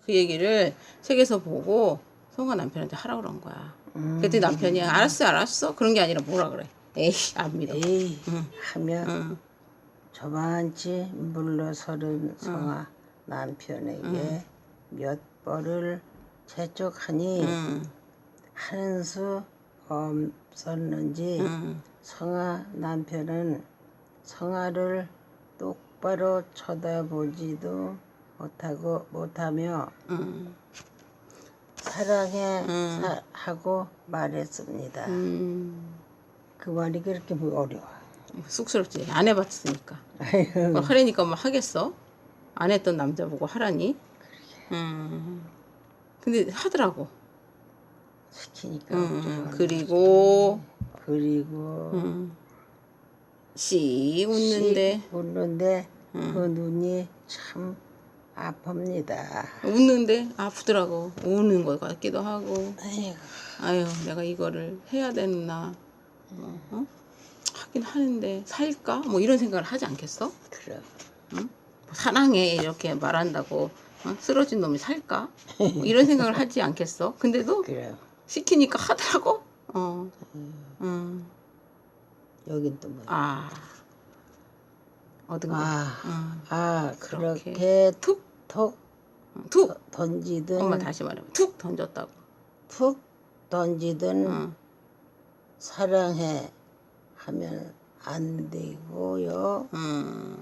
그 얘기를 책에서 보고 성화 남편한테 하라 그런 거야. 음. 그랬더니 남편이 알았어 알았어 그런 게 아니라 뭐라 그래. 에이 안 믿어. 에이 응. 하면 응. 저만치 물러서는 성아 남편에게 몇 벌을 재촉하니 응. 하는 수 없었는지 응. 성아 남편은 성아를 똑바로 쳐다보지도 못하고 못하며 응. 사랑해 음. 사- 하고 말했습니다. 음. 그 말이 그렇게 뭐 어려워. 쑥스럽지. 안 해봤으니까. 그걸 하라니까 뭐 하겠어? 안 했던 남자 보고 하라니? 음. 근데 하더라고. 시키니까 음, 어쩌나. 그리고 그리고 음. 씨 웃는데 씩 웃는데 음. 그 눈이 참 아픕니다. 웃는데 아프더라고. 우는 것 같기도 하고. 아이고, 아유, 내가 이거를 해야 되나? 어? 어? 하긴 하는데 살까? 뭐 이런 생각을 하지 않겠어? 그럼 뭐 사랑해 이렇게 말한다고 어? 쓰러진 놈이 살까? 뭐 이런 생각을 하지 않겠어? 근데도 그럼 시키니까 하더라고. 어. 음. 여긴 또 뭐? 아. 거. 아, 음. 아 그렇게 그렇게 툭 툭 툭. 던지든 엄마 다시 말해. 툭 던졌다고. 툭 던지든 응. 사랑해 하면 안 되고요. 음.